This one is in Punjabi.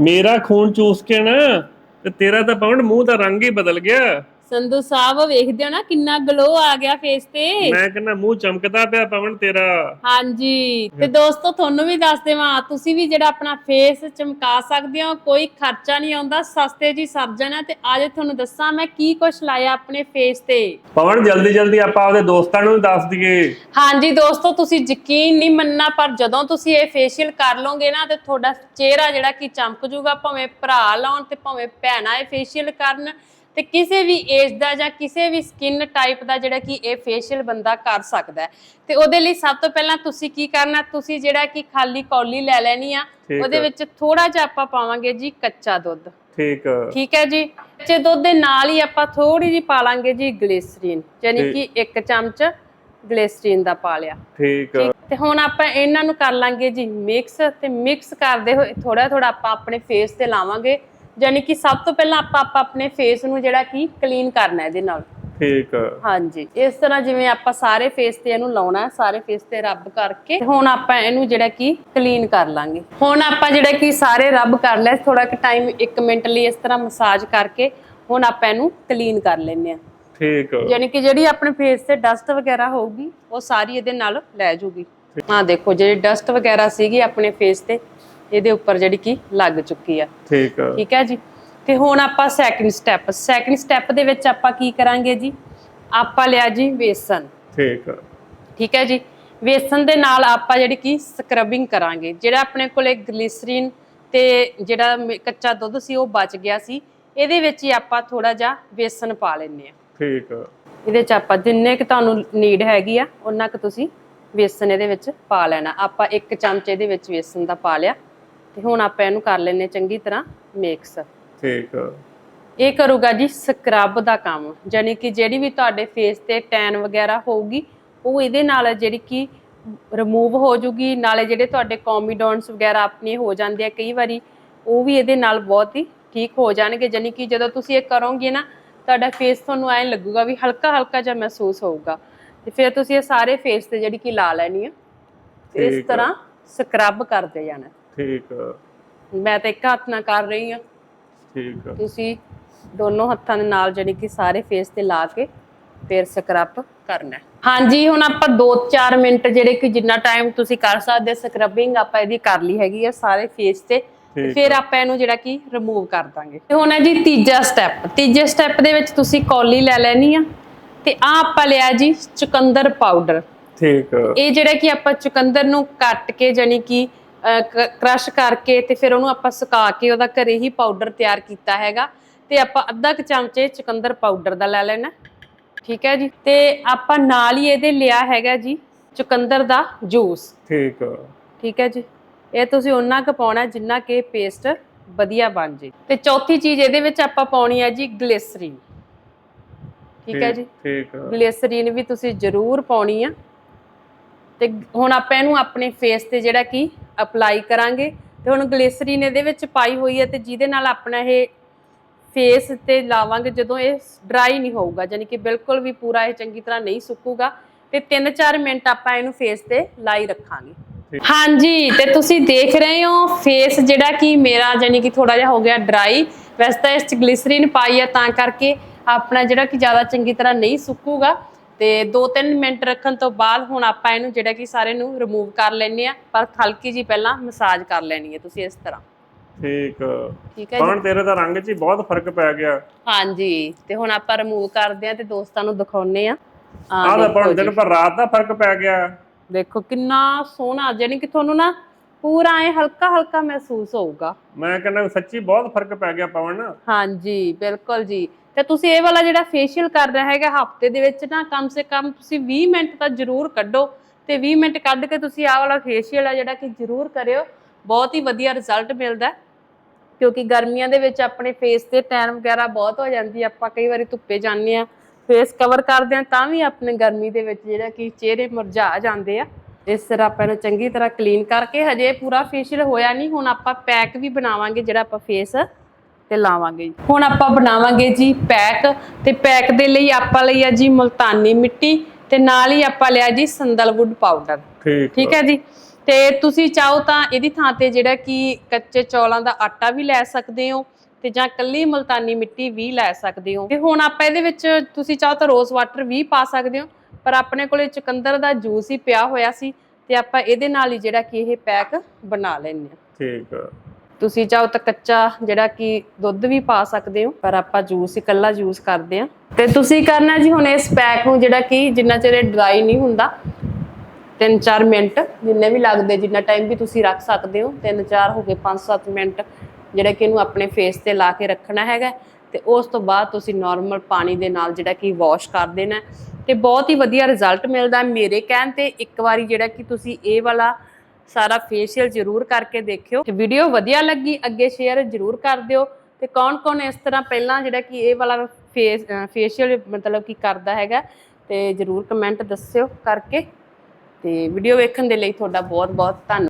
ਮੇਰਾ ਖੂਨ ਚੂਸ ਕੇ ਨਾ ਤੇ ਤੇਰਾ ਤਾਂ ਪਵਨ ਮੂੰਹ ਦਾ ਰੰਗ ਹੀ ਬਦਲ ਗਿਆ। ਸੰਧੂ ਸਾਹਿਬ ਵੇਖਦੇ ਹੋ ਨਾ ਕਿੰਨਾ ਗਲੋ ਆ ਗਿਆ ਫੇਸ ਤੇ। ਮੈਂ ਕਹਿੰਦਾ ਮੂੰਹ ਚਮਕਦਾ ਪਿਆ ਪਵਨ ਤੇਰਾ। ਹਾਂਜੀ। ਤੇ ਦੋਸਤੋ ਤੁਹਾਨੂੰ ਵੀ ਦੱਸ ਦੇਵਾਂ ਤੁਸੀਂ ਵੀ ਜਿਹੜਾ ਆਪਣਾ ਫੇਸ ਚਮਕਾ ਸਕਦੇ ਹੋ ਕੋਈ ਖਰਚਾ ਨਹੀਂ ਆਉਂਦਾ ਸਸਤੇ ਜੀ ਸਰਜਨ ਹੈ ਤੇ ਅੱਜ ਤੁਹਾਨੂੰ ਦੱਸਾਂ ਮੈਂ ਕੀ ਕੁਝ ਲਾਇਆ ਆਪਣੇ ਫੇਸ ਤੇ। ਪਵਨ ਜਲਦੀ ਜਲਦੀ ਆਪਾਂ ਆਪਦੇ ਦੋਸਤਾਂ ਨੂੰ ਵੀ ਦੱਸ ਦਈਏ। ਹਾਂਜੀ ਦੋਸਤੋ ਤੁਸੀਂ ਯਕੀਨ ਨਹੀਂ ਮੰਨਣਾ ਪਰ ਜਦੋਂ ਤੁਸੀਂ ਇਹ ਫੇਸ਼ੀਅਲ ਕਰ ਲਓਗੇ ਨਾ ਤੇ ਤੁਹਾਡਾ ਚਿਹਰਾ ਜਿਹੜਾ ਕਿ ਚਮਕ ਜੂਗਾ ਭਾਵੇਂ ਭਰਾ ਲਾਉਣ ਤੇ ਭਾਵੇਂ ਭੈਣਾਂ ਇਹ ਫੇਸ਼ੀਅਲ ਕਰਨ ਤੇ ਕਿਸੇ ਵੀ ਏਜ ਦਾ ਜਾਂ ਕਿਸੇ ਵੀ ਸਕਿਨ ਟਾਈਪ ਦਾ ਜਿਹੜਾ ਕਿ ਇਹ ਫੇਸ਼ੀਅਲ ਬੰਦਾ ਕਰ ਸਕਦਾ ਤੇ ਉਹਦੇ ਲਈ ਸਭ ਤੋਂ ਪਹਿਲਾਂ ਤੁਸੀਂ ਕੀ ਕਰਨਾ ਤੁਸੀਂ ਜਿਹੜਾ ਕਿ ਖਾਲੀ ਕੌਲੀ ਲੈ ਲੈਣੀ ਆ ਉਹਦੇ। ਵਿੱਚ ਥੋੜਾ ਜਿਹਾ ਆਪਾਂ ਪਾਵਾਂਗੇ ਜੀ ਕੱਚਾ ਦੁੱਧ। ਠੀਕ ਠੀਕ ਹੈ ਜੀ? ਕੱਚੇ ਦੁੱਧ ਦੇ ਨਾਲ ਹੀ ਆਪਾਂ ਥੋੜੀ ਜੀ ਪਾ ਲਾਂਗੇ ਜੀ ਗਲਿਸਰੀਨ ਯਾਨੀ ਕਿ ਇੱਕ ਚਮਚ ਗਲਿਸਰੀਨ ਦਾ ਪਾ ਲਿਆ। ਠੀਕ ਤੇ ਹੁਣ ਆਪਾਂ ਇਹਨਾਂ ਨੂੰ ਕਰ ਲਾਂਗੇ ਜੀ ਮਿਕਸ ਤੇ ਮਿਕਸ ਕਰਦੇ ਹੋਏ ਥੋੜਾ ਥੋੜਾ ਆਪਾਂ ਆਪਣੇ ਫੇਸ ਤੇ ਲਾਵਾਂਗੇ। ਯਾਨੀ ਕਿ ਸਭ ਤੋਂ ਪਹਿਲਾਂ ਆਪਾਂ ਆਪਾਂ ਆਪਣੇ ਫੇਸ ਨੂੰ ਜਿਹੜਾ ਕਿ ਕਲੀਨ ਕਰਨਾ ਇਹਦੇ ਨਾਲ। ਠੀਕ ਹਾਂਜੀ। ਇਸ ਤਰ੍ਹਾਂ ਜਿਵੇਂ ਆਪਾਂ ਸਾਰੇ ਫੇਸ ਤੇ ਇਹਨੂੰ ਲਾਉਣਾ ਹੈ ਸਾਰੇ ਫੇਸ ਤੇ ਰੱਬ ਕਰਕੇ ਹੁਣ ਆਪਾਂ ਇਹਨੂੰ ਜਿਹੜਾ ਕਿ ਕਲੀਨ ਕਰ ਲਾਂਗੇ। ਹੁਣ ਆਪਾਂ ਜਿਹੜਾ ਕਿ ਸਾਰੇ ਰੱਬ ਕਰ ਲਿਆ ਥੋੜਾ ਕਿ ਟਾਈਮ 1 ਮਿੰਟ ਲਈ ਇਸ ਤਰ੍ਹਾਂ ਮਸਾਜ ਕਰਕੇ ਹੁਣ ਆਪਾਂ ਇਹਨੂੰ ਕਲੀਨ ਕਰ ਲੈਂਦੇ ਆ ਠੀਕ ਯਾਨੀ ਕਿ ਜਿਹੜੀ ਆਪਣੇ ਫੇਸ ਤੇ ਡਸਟ ਵਗੈਰਾ ਹੋਊਗੀ ਉਹ ਸਾਰੀ ਇਹਦੇ ਨਾਲ ਲੈ ਜੂਗੀ। ਹਾਂ ਦੇਖੋ ਜਿਹੜੀ ਡਸਟ ਵਗੈਰਾ ਸੀਗੀ ਆਪਣੇ ਫੇਸ ਤੇ ਇਹਦੇ ਉੱਪਰ ਜਿਹੜੀ ਕਿ ਲੱਗ ਚੁੱਕੀ ਆ। ਠੀਕ ਠੀਕ ਹੈ ਜੀ? ਤੇ ਹੁਣ ਆਪਾਂ ਸੈਕਿੰਡ ਸਟੈਪ ਸੈਕਿੰਡ ਸਟੈਪ ਦੇ ਵਿੱਚ ਆਪਾਂ ਕੀ ਕਰਾਂਗੇ ਜੀ? ਆਪਾਂ ਲਿਆ ਜੀ ਵੇਸਨ ਠੀਕ ਠੀਕ ਹੈ ਜੀ? ਵੇਸਨ ਦੇ ਨਾਲ ਆਪਾਂ ਜਿਹੜੀ ਕਿ ਸਕਰਬਿੰਗ ਕਰਾਂਗੇ। ਜਿਹੜਾ ਆਪਣੇ ਕੋਲੇ ਗਲਿਸਰੀਨ ਤੇ ਜਿਹੜਾ ਕੱਚਾ ਦੁੱਧ ਸੀ ਉਹ ਬਚ ਗਿਆ ਸੀ। ਇਹਦੇ ਵਿੱਚ ਹੀ ਆਪਾਂ ਥੋੜਾ ਜਿਹਾ ਵੇਸਨ ਪਾ ਲੈਂਦੇ ਆ ਠੀਕ ਇਹਦੇ ਚ ਆਪਾਂ ਜਿੰਨੇ ਕਿ ਤੁਹਾਨੂੰ ਨੀਡ ਹੈਗੀ ਆ ਉਹਨਾਂ ਕਿ ਤੁਸੀਂ ਵੇਸਨ ਇਹਦੇ ਵਿੱਚ ਪਾ ਲੈਣਾ। ਆਪਾਂ ਇੱਕ ਚਮਚ ਇਹਦੇ ਵਿੱਚ ਵੇਸਨ ਦਾ ਪਾ ਲਿਆ। ਤੇ ਹੁਣ ਆਪਾਂ ਇਹਨੂੰ ਕਰ ਲੈਨੇ ਚੰਗੀ ਤਰ੍ਹਾਂ ਮਿਕਸ ਠੀਕ। ਇਹ ਕਰੂਗਾ ਜੀ ਸਕਰਬ ਦਾ ਕੰਮ ਯਾਨੀ ਕਿ ਜਿਹੜੀ ਵੀ ਤੁਹਾਡੇ ਫੇਸ ਤੇ ਟੈਨ ਵਗੈਰਾ ਹੋਊਗੀ ਉਹ ਇਹਦੇ ਨਾਲ ਜਿਹੜੀ ਕਿ ਰਿਮੂਵ ਹੋ ਜੂਗੀ ਨਾਲੇ ਜਿਹੜੇ ਤੁਹਾਡੇ ਕੋਮੀਡੋਨਸ ਵਗੈਰਾ ਆਪਣੇ ਹੋ ਜਾਂਦੇ ਆ ਕਈ ਵਾਰੀ ਉਹ ਵੀ ਇਹਦੇ ਨਾਲ ਬਹੁਤ ਹੀ ਠੀਕ ਹੋ ਜਾਣਗੇ ਯਾਨੀ ਕਿ ਜਦੋਂ ਤੁਸੀਂ ਇਹ ਕਰੋਗੇ ਨਾ ਤੁਹਾਡਾ ਫੇਸ ਤੁਹਾਨੂੰ ਐਂ ਲੱਗੂਗਾ ਵੀ ਹਲਕਾ ਹਲਕਾ ਜਿਹਾ ਮਹਿਸੂਸ ਹੋਊਗਾ। ਤੇ ਫਿਰ ਤੁਸੀਂ ਇਹ ਸਾਰੇ ਫੇਸ ਤੇ ਜਿਹੜੀ ਕਿ ਲਾ ਲੈਣੀ ਆ ਇਸ। ਤਰ੍ਹਾਂ ਸਕਰਬ ਕਰਦੇ ਜਾਣਾ। ਠੀਕ ਮੈਂ ਤਾਂ ਇੱਕ ਹੱਥ ਨਾਲ ਕਰ ਰਹੀ ਹਾਂ। ਠੀਕ ਤੁਸੀਂ ਦੋਨੋਂ ਹੱਥਾਂ ਦੇ ਨਾਲ ਜਿਹੜੀ ਕਿ ਸਾਰੇ ਫੇਸ ਤੇ ਲਾ ਕੇ ਫਿਰ ਸਕਰਬ ਕਰਨਾ ਹੈ। ਹਾਂਜੀ ਹੁਣ ਆਪਾਂ 2-4 ਮਿੰਟ ਜਿਹੜੇ ਕਿ ਜਿੰਨਾ ਟਾਈਮ ਤੁਸੀਂ ਕਰ ਸਕਦੇ ਸਕਰਬਿੰਗ ਆਪਾਂ ਇਹਦੀ ਕਰ ਲਈ ਹੈਗੀ ਆ ਸਾਰੇ ਫੇਸ ਤੇ। ਤੇ ਠੀਕ ਫਿਰ ਆਪਾਂ ਇਹਨੂੰ ਜਿਹੜਾ ਕਿ ਰਿਮੂਵ ਕਰ ਦਾਂਗੇ। ਤੇ ਹੁਣ ਹੈ ਜੀ ਤੀਜਾ ਸਟੈਪ ਤੀਜੇ ਸਟੈਪ ਦੇ ਵਿੱਚ ਤੁਸੀਂ ਕੌਲੀ ਲੈ ਲੈਣੀ ਆ। ਤੇ ਆ ਆਪਾਂ ਲਿਆ ਜੀ ਚੁਕੰਦਰ ਪਾਊਡਰ ਠੀਕ ਇਹ ਜਿਹੜਾ ਕਿ ਆਪਾਂ ਚੁਕੰਦਰ ਨੂੰ ਕੱਟ ਕੇ ਜਾਨੀ ਕਿ ਕ੍ਰਸ਼ ਕਰਕੇ ਤੇ ਫਿਰ ਉਹਨੂੰ ਆਪਾਂ ਸੁਕਾ ਕੇ ਉਹਦਾ ਘਰੇ ਹੀ ਪਾਊਡਰ ਤਿਆਰ ਕੀਤਾ ਹੈਗਾ ਤੇ ਆਪਾਂ ਅੱਧਾ ਕੁ ਚਮਚੇ ਚੁਕੰਦਰ ਪਾਊਡਰ ਦਾ ਲੈ ਲੈਣਾ। ਠੀਕ ਹੈ ਜੀ? ਤੇ ਆਪਾਂ ਨਾਲ ਹੀ ਇਹਦੇ ਲਿਆ ਹੈਗਾ ਜੀ ਚੁਕੰਦਰ ਦਾ ਜੂਸ ਠੀਕ ਠੀਕ ਹੈ ਜੀ? ਇਹ ਤੁਸੀਂ ਉਹਨਾਂ ਕੁ ਪਾਉਣਾ ਜਿੰਨਾ ਕਿ ਪੇਸਟ ਵਧੀਆ ਬਣ ਜੇ। ਤੇ ਚੌਥੀ ਚੀਜ਼ ਇਹਦੇ ਵਿੱਚ ਆਪਾਂ ਪਾਉਣੀ ਹੈ ਜੀ ਗਲਿਸਰੀਨ ਠੀਕ ਹੈ ਜੀ? ਠੀਕ ਗਲਿਸਰੀਨ ਵੀ ਤੁਸੀਂ ਜ਼ਰੂਰ ਪਾਉਣੀ ਆ। ਤੇ ਹੁਣ ਆਪਾਂ ਇਹਨੂੰ ਆਪਣੇ ਫੇਸ ਤੇ ਜਿਹੜਾ ਕਿ ਅਪਲਾਈ ਕਰਾਂਗੇ ਤੇ ਹੁਣ ਗਲਿਸਰੀਨ ਇਹਦੇ ਵਿੱਚ ਪਾਈ ਹੋਈ ਹੈ ਤੇ ਜਿਹਦੇ ਨਾਲ ਆਪਣਾ ਇਹ ਫੇਸ ਤੇ ਲਾਵਾਂਗੇ ਜਦੋਂ ਇਹ ਡਰਾਈ ਨਹੀਂ ਹੋਊਗਾ ਯਾਨੀ ਕਿ ਬਿਲਕੁਲ ਵੀ ਪੂਰਾ ਇਹ ਚੰਗੀ ਤਰ੍ਹਾਂ ਨਹੀਂ ਸੁੱਕੂਗਾ ਤੇ 3-4 ਮਿੰਟ ਆਪਾਂ ਇਹਨੂੰ ਫੇਸ ਤੇ ਲਾਈ ਰੱਖਾਂਗੇ। ਹਾਂਜੀ ਤੇ ਤੁਸੀਂ ਦੇਖ ਰਹੇ ਹੋ ਫੇਸ ਜਿਹੜਾ ਕਿ ਮੇਰਾ ਯਾਨੀ ਕਿ ਥੋੜਾ ਜਿਹਾ ਹੋ ਗਿਆ ਡਰਾਈ ਵੈਸੇ ਤਾਂ ਇਸ ਚ ਗਲਿਸਰੀਨ ਪਾਈ ਆ ਤਾਂ ਕਰਕੇ ਆਪਣਾ ਜਿਹੜਾ ਕਿ ਜ਼ਿਆਦਾ ਚੰਗੀ ਤਰ੍ਹਾਂ ਨਹੀਂ ਸੁੱਕੂਗਾ। ਤੇ 2-3 ਮਿੰਟ ਰੱਖਣ ਤੋਂ ਬਾਅਦ ਹੁਣ ਆਪਾਂ ਇਹਨੂੰ ਜਿਹੜਾ ਕਿ ਸਾਰੇ ਨੂੰ ਰਿਮੂਵ ਕਰ ਲੈਣੇ ਆ ਪਰ ਹਲਕੀ ਜੀ ਪਹਿਲਾਂ ਮਸਾਜ ਕਰ ਲੈਣੀ ਹੈ ਤੁਸੀਂ ਇਸ ਤਰ੍ਹਾਂ। ਠੀਕ। ਠੀਕ ਹੈ ਪਵਨ ਤੇਰੇ ਤਾਂ ਰੰਗ 'ਚ ਹੀ ਬਹੁਤ ਫ਼ਰਕ ਪੈ ਗਿਆ। ਹਾਂਜੀ ਤੇ ਹੁਣ ਆਪਾਂ ਰਿਮੂਵ ਕਰਦੇ ਆ ਤੇ ਦੋਸਤਾਂ ਨੂੰ ਦਿਖਾਉਨੇ ਆ ਆਹ ਪਵਨ ਜੀ। ਦਿਨ ਪਰ ਰਾਤ ਦਾ ਫ਼ਰਕ ਪੈ ਗਿਆ। ਦੇਖੋ ਕਿੰਨਾ ਸੋਹਣਾ ਯਾਨੀ ਕਿ ਤੁਹਾਨੂੰ ਨਾ ਪੂਰਾ ਐ ਹਲਕਾ ਹਲਕਾ ਮਹਿਸੂਸ ਹੋਊਗਾ। ਮੈਂ ਕਹਿੰਦਾ ਸੱਚੀ ਬਹੁਤ ਫ਼ਰਕ ਪੈ ਗਿਆ ਪਵਨ ਹਾਂਜੀ ਬਿਲਕੁਲ ਜੀ। ਤੇ ਤੁਸੀਂ ਇਹ ਵਾਲਾ ਜਿਹੜਾ ਫੇਸ਼ੀਅਲ ਕਰਨਾ ਹੈਗਾ ਹਫ਼ਤੇ ਦੇ ਵਿੱਚ ਨਾ ਕਮ ਸੇ ਕਮ ਤੁਸੀਂ 20 ਮਿੰਟ ਤਾਂ ਜ਼ਰੂਰ ਕੱਢੋ ਤੇ 20 ਮਿੰਟ ਕੱਢ ਕੇ ਤੁਸੀਂ ਆਹ ਵਾਲਾ ਫੇਸ਼ੀਅਲ ਆ ਜਿਹੜਾ ਕਿ ਜ਼ਰੂਰ ਕਰਿਓ। ਬਹੁਤ ਹੀ ਵਧੀਆ ਰਿਜ਼ਲਟ ਮਿਲਦਾ। ਕਿਉਂਕਿ ਗਰਮੀਆਂ ਦੇ ਵਿੱਚ ਆਪਣੇ ਫੇਸ ਤੇ ਟੈਨ ਵਗੈਰਾ ਬਹੁਤ ਹੋ ਜਾਂਦੀ ਹੈ ਆਪਾਂ ਕਈ ਵਾਰੀ ਧੁੱਪੇ ਜਾਂਦੇ ਆ ਫੇਸ ਕਵਰ ਕਰਦੇ ਆ ਤਾਂ ਵੀ ਆਪਣੇ ਗਰਮੀ ਦੇ ਵਿੱਚ ਜਿਹੜਾ ਕਿ ਚਿਹਰੇ ਮੁਰਝਾ ਜਾਂਦੇ ਆ। ਇਸ ਤਰ੍ਹਾਂ ਆਪਾਂ ਇਹਨੂੰ ਚੰਗੀ ਤਰ੍ਹਾਂ ਕਲੀਨ ਕਰਕੇ ਹਜੇ ਪੂਰਾ ਫੇਸ਼ੀਅਲ ਹੋਇਆ ਨਹੀਂ ਹੁਣ ਆਪਾਂ ਪੈਕ ਵੀ ਬਣਾਵਾਂਗੇ ਜਿਹੜਾ ਆਪਾਂ ਫੇਸ ਤੇ ਲਾਵਾਂਗੇ। ਹੁਣ ਆਪਾਂ ਬਣਾਵਾਂਗੇ ਜੀ ਪੈਕ ਤੇ ਪੈਕ ਦੇ ਲਈ ਆਪਾਂ ਲਈ ਆ ਜੀ ਮੁਲਤਾਨੀ ਮਿੱਟੀ ਤੇ ਨਾਲ ਹੀ ਆਪਾਂ ਲਿਆ ਜੀ ਸੰਦਲਵੁੱਡ ਪਾਊਡਰ ਠੀਕ ਹੈ ਜੀ? ਤੇ ਤੁਸੀਂ ਚਾਹੋ ਤਾਂ ਇਹਦੀ ਥਾਂ ਤੇ ਜਿਹੜਾ ਕਿ ਕੱਚੇ ਚੌਲਾਂ ਦਾ ਆਟਾ ਵੀ ਲੈ ਸਕਦੇ ਹੋ ਤੇ ਜਾਂ ਕੱਲੀ ਮਲਤਾਨੀ ਮਿੱਟੀ ਵੀ ਲੈ ਸਕਦੇ ਹੋ। ਤੇ ਹੁਣ ਆਪਾਂ ਇਹਦੇ ਵਿੱਚ ਤੁਸੀਂ ਚਾਹੋ ਤਾਂ ਰੋਜ਼ ਵਾਟਰ ਵੀ ਪਾ ਸਕਦੇ ਹੋ। ਪਰ ਆਪਣੇ ਕੋਲੇ ਚੁਕੰਦਰ ਦਾ ਜੂਸ ਹੀ ਪਿਆ ਹੋਇਆ ਸੀ ਤੇ ਆਪਾਂ ਇਹਦੇ ਨਾਲ ਹੀ ਜਿਹੜਾ ਕਿ ਇਹ ਪੈਕ ਬਣਾ ਲੈਂਦੇ ਹਾਂ। ਠੀਕ ਆ। ਤੁਸੀਂ ਚਾਹੋ ਤਾਂ ਕੱਚਾ ਜਿਹੜਾ ਕਿ ਦੁੱਧ ਵੀ ਪਾ ਸਕਦੇ ਹੋ ਪਰ ਆਪਾਂ ਜੂਸ ਇਕੱਲਾ ਜੂਸ ਕਰਦੇ ਆ ਤੇ ਤੁਸੀਂ ਕਰਨਾ ਜੀ ਹੁਣ ਇਸ ਪੈਕ ਨੂੰ ਜਿਹੜਾ ਕਿ ਜਿੰਨਾ ਚਿਰ ਡਰਾਈ ਨਹੀਂ ਹੁੰਦਾ 3-4 ਮਿੰਟ ਜਿੰਨੇ ਵੀ ਲੱਗਦੇ ਜਿੰਨਾ ਟਾਈਮ ਵੀ ਤੁਸੀਂ ਰੱਖ ਸਕਦੇ ਹੋ 3-4 ਹੋ ਗਏ 5-7 ਮਿੰਟ ਜਿਹੜਾ ਕਿ ਇਹਨੂੰ ਆਪਣੇ ਫੇਸ ਤੇ ਲਾ ਕੇ ਰੱਖਣਾ ਹੈਗਾ। ਤੇ ਉਸ ਤੋਂ ਬਾਅਦ ਤੁਸੀਂ ਨਾਰਮਲ ਪਾਣੀ ਦੇ ਨਾਲ ਜਿਹੜਾ ਕਿ ਵਾਸ਼ ਕਰ ਦੇਣਾ ਤੇ ਬਹੁਤ ਹੀ ਵਧੀਆ ਰਿਜ਼ਲਟ ਮਿਲਦਾ ਮੇਰੇ ਕਹਿਣ ਤੇ ਇੱਕ ਵਾਰੀ ਜਿਹੜਾ ਕਿ ਤੁਸੀਂ ਇਹ ਵਾਲਾ ਸਾਰਾ ਫੇਸ਼ੀਅਲ ਜ਼ਰੂਰ ਕਰਕੇ ਦੇਖਿਓ। ਤੇ ਵੀਡੀਓ ਵਧੀਆ ਲੱਗੀ, ਅੱਗੇ ਸ਼ੇਅਰ ਜ਼ਰੂਰ ਕਰ ਦਿਓ। ਤੇ ਕੌਣ ਕੌਣ ਇਸ ਤਰ੍ਹਾਂ ਪਹਿਲਾਂ ਜਿਹੜਾ ਕਿ ਇਹ ਵਾਲਾ ਫੇਸ ਫੇਸ਼ੀਅਲ ਮਤਲਬ ਕਿ ਕਰਦਾ ਹੈਗਾ, ਤੇ ਜ਼ਰੂਰ ਕਮੈਂਟ ਦੱਸਿਓ ਕਰਕੇ। ਤੇ ਵੀਡੀਓ ਵੇਖਣ ਦੇ ਲਈ ਤੁਹਾਡਾ ਬਹੁਤ ਬਹੁਤ ਧੰਨਵਾਦ